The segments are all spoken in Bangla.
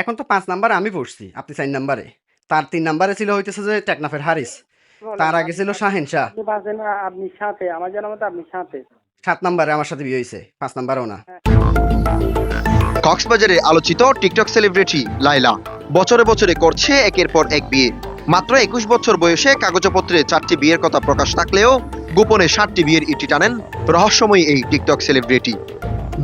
এখন তো পাঁচ নাম্বারে আমি পড়ছি আপনি চার নাম্বারে। তার তিন নাম্বারে ছিল হইতেছে যে টেকনাফের হারিস। তার আগে ছিল শাহেন শাহ। আপনি সাথে আমার জানা মতো আপনি সাথে। সাত নাম্বারে আমার সাথে বিয়ে হয়েছে পাঁচ নাম্বারেও না। কক্সবাজারে আলোচিত টিকটক সেলিব্রিটি লাইলা বছরে বছরে করছে একের পর এক বিয়ে। মাত্র একুশ বছর বয়সে কাগজপত্রে চারটি বিয়ের কথা প্রকাশ থাকলেও গোপনে সাতটি বিয়ের ইটি টানেন রহস্যময়ী এই টিকটক সেলিব্রিটি।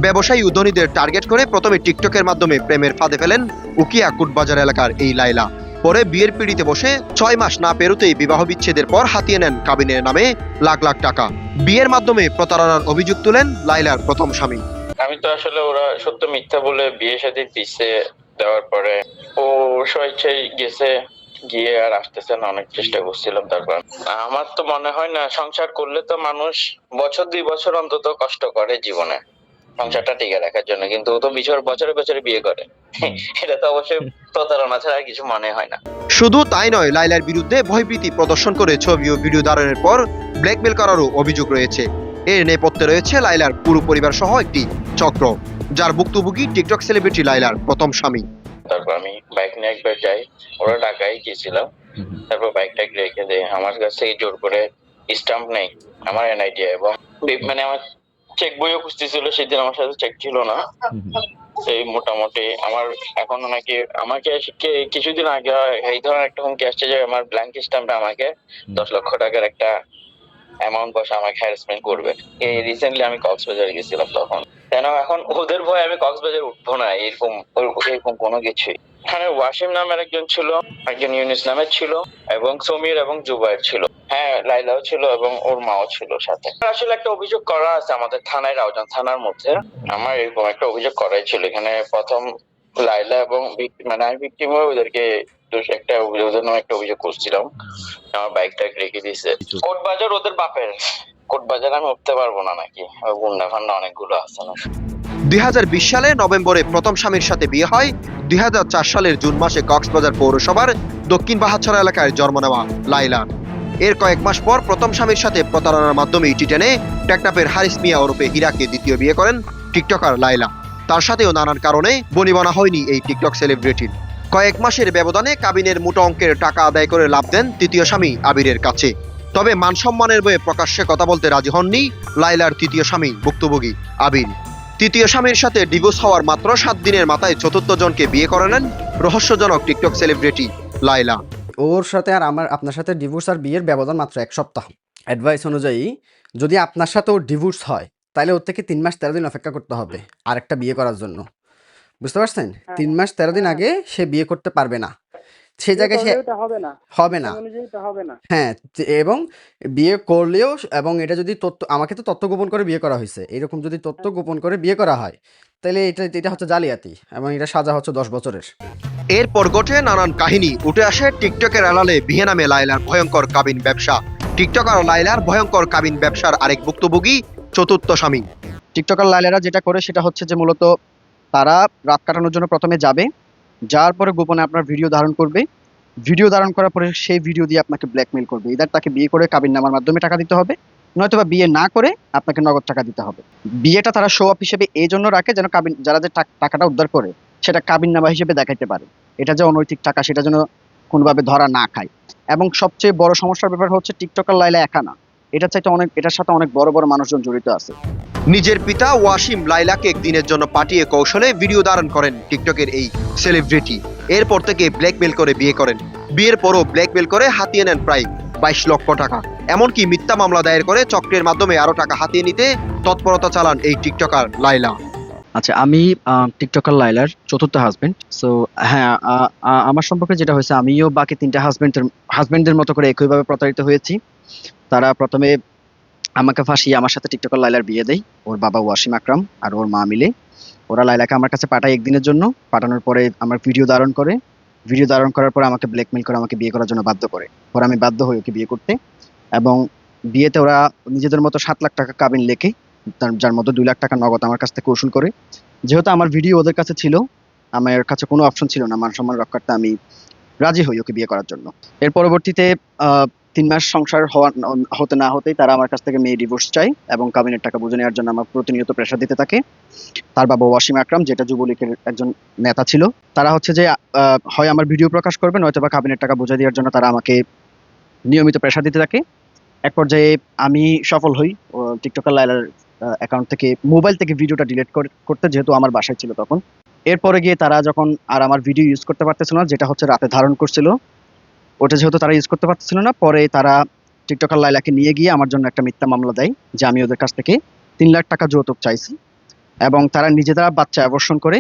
ব্যবসায়ী উদ্যমীদের টার্গেট করে প্রথমে টিকটকের মাধ্যমে প্রেমের ফাঁদে ফেলেন উকিয়া কুটবাজার এলাকার এই লাইলা। পরে বিয়ের পিড়িতে বসে ছয় মাস না পেরোতেই বিবাহ বিচ্ছেদের পর হাতিয়ে নেন কাবিনের নামে লাখ লাখ টাকা। বিয়ের মাধ্যমে প্রতারণার অভিযোগ তুলেন লাইলার প্রথম স্বামী। আমি তো আসলে ওরা সত্য মিথ্যা বলে বিয়ে সাথে দিচ্ছে দেওয়ার পরে ও স্বেচ্ছায় গেছে, গিয়ে আর আসতেছে না, অনেক চেষ্টা করছিলাম তারপর। আমার তো মনে হয় না, সংসার করলে তো মানুষ বছর দুই বছর অন্তত কষ্ট করে জীবনে। সংসারটা টিকে রাখার জন্য। কিন্তু ও তো বছর বছরে বছরে বিয়ে করে। এটা তো অবশ্যই প্রতারণা ছাড়া আর কিছু মনে হয় না। শুধু তাই নয় লাইলার বিরুদ্ধে ভয়ভীতি প্রদর্শন করে ছবি ও ভিডিও ধারণের পর ব্ল্যাকমেল করারও অভিযোগ রয়েছে। এর নেপথ্যে রয়েছে লাইলার পুরো পরিবার সহ একটি চক্র যার ভুক্তভোগী টিকটক সেলিব্রিটি লাইলার প্রথম স্বামী। তারপর আমি বাইক নিয়ে একবার যাই। ওরা ঢাকায় গিয়েছিলাম তারপর বাইকটা রেখে দেয় আমার কাছ থেকে জোর করে স্টাম্প নেই আমার এনআইডি এবং মানে আমার চেক বইও খুঁজতেছিল সেদিন আমার সাথে চেক ছিল না। সেই মোটামুটি আমার এখন নাকি আমাকে কিছুদিন আগে এই ধরনের একটা হুমকি আসছে যে আমার ব্ল্যাঙ্ক স্ট্যাম্পে আমাকে দশ লক্ষ টাকার একটা অ্যামাউন্ট বসে আমাকে হ্যারাসমেন্ট করবে। এই রিসেন্টলি আমি কক্সবাজার গেছিলাম তখন। কেন? এখন ওদের ভয়ে আমি কক্সবাজার উঠবো না, এরকম এরকম কোনো কিছুই। এখানে ওয়াসিম নামের একজন ছিল, একজন ইউনিস নামের ছিল, এবং সমীর এবং জুবাইর ছিল। হ্যাঁ লাইলাও ছিল এবং ওর মাও ছিল সাথে। আসলে একটা অভিযোগ করা আছে আমাদের থানায়, রাউজান থানার মধ্যে। আমার এরকম একটা অভিযোগ করাই ছিল। এখানে প্রথম লাইলা এবং মানে আমি ভিক্টিম ওদেরকে ওদের নামে একটা অভিযোগ করছিলাম। আমার বাইকটা রেখে দিয়েছে। কোটবাজার ওদের বাপের। কোটবাজার আমি উঠতে পারব না নাকি? গুন্ডা ফান্ডা অনেকগুলো আছে না। দুই সালে নভেম্বরে প্রথম স্বামীর সাথে বিয়ে হয়। দুই সালের জুন মাসে কক্সবাজার পৌরসভার দক্ষিণ বাহাছড়া এলাকায় জন্ম নেওয়া লাইলা এর কয়েক মাস পর প্রথম স্বামীর সাথে প্রতারণার মাধ্যমে ইটি টেনে টেকনাপের হারিস মিয়া ওরফে হীরাকে দ্বিতীয় বিয়ে করেন টিকটকার লাইলা তার সাথেও নানান কারণে বনিবনা হয়নি এই টিকটক সেলিব্রিটির। কয়েক মাসের ব্যবধানে কাবিনের মোটা অঙ্কের টাকা আদায় করে লাভ দেন তৃতীয় স্বামী আবিরের কাছে। তবে মানসম্মানের বয়ে প্রকাশ্যে কথা বলতে রাজি হননি লাইলার তৃতীয় স্বামী, ভুক্তভোগী আবির। তৃতীয় স্বামীর সাথে ডিভোর্স হওয়ার মাত্র সাত দিনের মাথায় চতুর্থ জনকে বিয়ে করালেন রহস্যজনক টিকটক সেলিব্রিটি লাইলা ওর সাথে আর আমার, আপনার সাথে ডিভোর্স আর বিয়ের ব্যবধান মাত্র এক সপ্তাহ। অ্যাডভাইস অনুযায়ী, যদি আপনার সাথে ওর ডিভোর্স হয়, তাহলে ওর থেকে তিন মাস তেরো দিন অপেক্ষা করতে হবে আর একটা বিয়ে করার জন্য। বুঝতে পারছেন? তিন মাস তেরো দিন আগে সে বিয়ে করতে পারবে না। সেই জায়গায় সে হবে না। হবে না। হবে হ্যাঁ এবং বিয়ে করলেও এবং এটা যদি তথ্য আমাকে তো তথ্য গোপন করে বিয়ে করা হয়েছে। এরকম যদি তথ্য গোপন করে বিয়ে করা হয় তাহলে এটা এটা হচ্ছে জালিয়াতি এবং এটা সাজা হচ্ছে দশ বছরের। এরপর ঘটে নানান কাহিনী। উঠে আসে টিকটকের আড়ালে বিয়ে নামে লাইলার ভয়ঙ্কর কাবিন ব্যবসা। টিকটকার লাইলার ভয়ঙ্কর কাবিন ব্যবসার আরেক ভুক্তভোগী চতুর্থ স্বামী। টিকটকার লাইলারা যেটা করে সেটা হচ্ছে যে মূলত তারা রাত কাটানোর জন্য প্রথমে যাবে, যাওয়ার পরে গোপনে আপনার ভিডিও ধারণ করবে। ভিডিও ধারণ করার পরে সেই ভিডিও দিয়ে আপনাকে ব্ল্যাকমেল করবে। ইদার তাকে বিয়ে করে কাবিন নামার মাধ্যমে টাকা দিতে হবে নয়তো বা বিয়ে না করে আপনাকে নগদ টাকা দিতে হবে। বিয়েটা তারা শো অফ হিসেবে এই জন্য রাখে যেন কাবিন যারা যে টাকাটা উদ্ধার করে, সেটা কাবিন নামা হিসেবে দেখাইতে পারে। এটা যে অনৈতিক টাকা, সেটা যেন কোনোভাবে ধরা না খায়। এবং সবচেয়ে বড় সমস্যার ব্যাপার হচ্ছে টিকটকার লাইলা একা না। এটা চাইতে অনেক এটার সাথে অনেক বড় বড় মানুষজন জড়িত আছে। নিজের পিতা ওয়াসিম লাইলাকে একদিনের জন্য পাঠিয়ে কৌশলে ভিডিও ধারণ করেন টিকটকের এই সেলিব্রিটি। এরপর থেকে ব্ল্যাকমেল করে বিয়ে করেন। বিয়ের পরও ব্ল্যাকমেল করে হাতিয়ে নেন প্রায় বাইশ লক্ষ টাকা। এমনকি মিথ্যা মামলা দায়ের করে চক্রের মাধ্যমে আরও টাকা হাতিয়ে নিতে তৎপরতা চালান এই টিকটকার লাইলা আচ্ছা আমি টিকটকার লাইলার চতুর্থ হাজবেন্ড সো হ্যাঁ আমার সম্পর্কে যেটা হয়েছে, আমিও বাকি তিনটা হাজবেন্ডের হাজবেন্ডদের মতো করে একইভাবে প্রতারিত হয়েছি। তারা প্রথমে আমাকে ফাঁসিয়ে আমার সাথে টিকটকার লাইলার বিয়ে দেয়। ওর বাবা ওয়াসিম আকরাম আর ওর মা মিলে। ওরা লাইলাকে আমার কাছে পাঠায় একদিনের জন্য। পাঠানোর পরে আমার ভিডিও ধারণ করে। ভিডিও ধারণ করার পর আমাকে ব্ল্যাকমেল করে, আমাকে বিয়ে করার জন্য বাধ্য করে। পরে আমি বাধ্য হই ওকে বিয়ে করতে। এবং বিয়েতে ওরা নিজেদের মতো সাত লাখ টাকা কাবিন লেখে। যার মধ্যে দুই লাখ টাকা নগদ আমার কাছ থেকে উসুল করে। যেহেতু আমার ভিডিও ওদের কাছে ছিল, আমার কাছে কোনো অপশন ছিল না। মান সম্মান রক্ষার্থে আমি রাজি হই ওকে বিয়ে করার জন্য। এর পরবর্তীতে তিন মাস সংসার হওয়া, হতে না হতেই তারা আমার কাছ থেকে মেয়ে ডিভোর্স চাই এবং কাবিনের টাকা বুঝে নেওয়ার জন্য আমার প্রতিনিয়ত প্রেশার দিতে থাকে। তার বাবা ওয়াসিম আকরাম, যেটা যুবলীগের একজন নেতা ছিল। তারা হচ্ছে যে হয় আমার ভিডিও প্রকাশ করবে নয়তো বা কাবিনের টাকা বুঝে দেওয়ার জন্য তারা আমাকে নিয়মিত প্রেশার দিতে থাকে। এক পর্যায়ে আমি সফল হই টিকটকার লাইলার অ্যাকাউন্ট থেকে মোবাইল থেকে ভিডিওটা ডিলিট করতে যেহেতু আমার বাসায় ছিল তখন। এরপরে গিয়ে তারা যখন আর আমার ভিডিও ইউজ করতে পারতেছিল না, যেটা হচ্ছে রাতে ধারণ করছিল ওটা যেহেতু তারা ইউজ করতে পারছিল না, পরে তারা টিকটকার লাইলাকে নিয়ে গিয়ে আমার জন্য একটা মিথ্যা মামলা দেয়, যে আমি ওদের কাছ থেকে তিন লাখ টাকা যৌতুক চাইছি। এবং তারা নিজেরা বাচ্চা অ্যাবর্ষণ করে,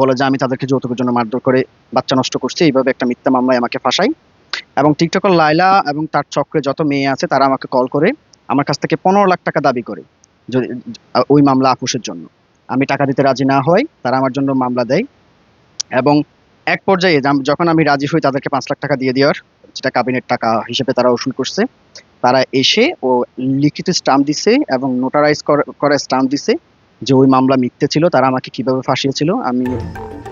বলে যে আমি তাদেরকে যৌতুকের জন্য মারধর করে বাচ্চা নষ্ট করছি, এইভাবে একটা মিথ্যা মামলায় আমাকে ফাঁসাই এবং টিকটকার লাইলা এবং তার চক্রে যত মেয়ে আছে, তারা আমাকে কল করে, আমার কাছ থেকে পনেরো লাখ টাকা দাবি করে, যদি, ওই মামলা আপুসের জন্য। আমি টাকা দিতে রাজি না হই তারা আমার জন্য মামলা দেয়। এবং এক পর্যায়ে যখন আমি রাজি হই তাদেরকে পাঁচ লাখ টাকা দিয়ে দেওয়ার যেটা কাবিনের টাকা হিসেবে তারা উসুল করছে, তারা এসে ও লিখিত স্টাম্প দিছে এবং নোটারাইজ করে স্টাম্প দিছে যে ওই মামলা মিথ্যে ছিল, তারা আমাকে কীভাবে ফাঁসিয়েছিল, আমি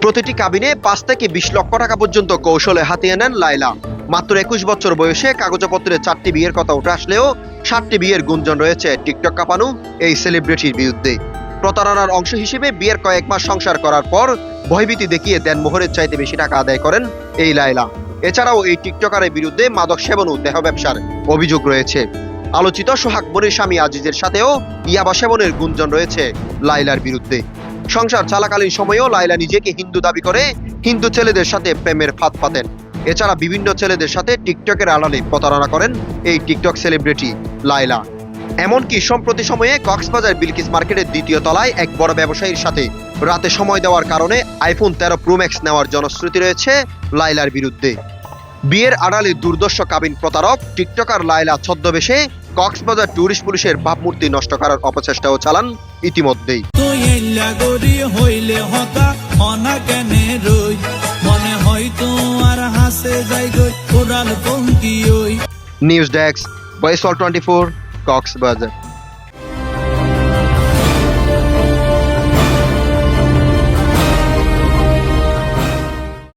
প্রতিটি কাবিনে পাঁচ থেকে বিশ লক্ষ টাকা পর্যন্ত কৌশলে হাতিয়ে নেন লাইলা মাত্র একুশ বছর বয়সে কাগজপত্রে চারটি বিয়ের কথা উঠে আসলেও সাতটি বিয়ের গুঞ্জন রয়েছে টিকটক কাঁপানো এই সেলিব্রিটির বিরুদ্ধে। প্রতারণার অংশ হিসেবে বিয়ের কয়েক মাস সংসার করার পর ভয়ভীতি দেখিয়ে দেন মোহরের চাইতে বেশি টাকা আদায় করেন এই লাইলা এছাড়াও এই টিকটকারের বিরুদ্ধে মাদক সেবন ও দেহ ব্যবসার অভিযোগ রয়েছে। আলোচিত সোহাগ মনির স্বামী আজিজের সাথেও ইয়াবা সেবনের গুঞ্জন রয়েছে লাইলার বিরুদ্ধে। সংসার চালাকালীন সময়েও লাইলা নিজেকে হিন্দু দাবি করে, হিন্দু ছেলেদের সাথে প্রেমের ফাঁদ পাতেন এছাড়া বিভিন্ন ছেলেদের সাথে টিকটকের আড়ালে প্রতারণা করেন এই টিকটক সেলিব্রিটি লাইলা এমনকি সম্প্রতি সময়ে কক্সবাজার বিলকিস মার্কেটের দ্বিতীয় তলায় এক বড় ব্যবসায়ীর সাথে রাতে সময় দেওয়ার কারণে আইফোন তেরো প্রোম্যাক্স নেওয়ার জনশ্রুতি রয়েছে লাইলার বিরুদ্ধে। বিয়ের আড়ালে দুর্দর্শ কাবিন প্রতারক টিকটকার লাইলা ছদ্মবেশে কক্সবাজার ট্যুরিস্ট পুলিশের ভাবমূর্তি নষ্ট করার অপচেষ্টাও চালান ইতিমধ্যেই। নিউজ ডেস্ক বয়েসল টোয়েন্টি ফোর কক্সবাজার।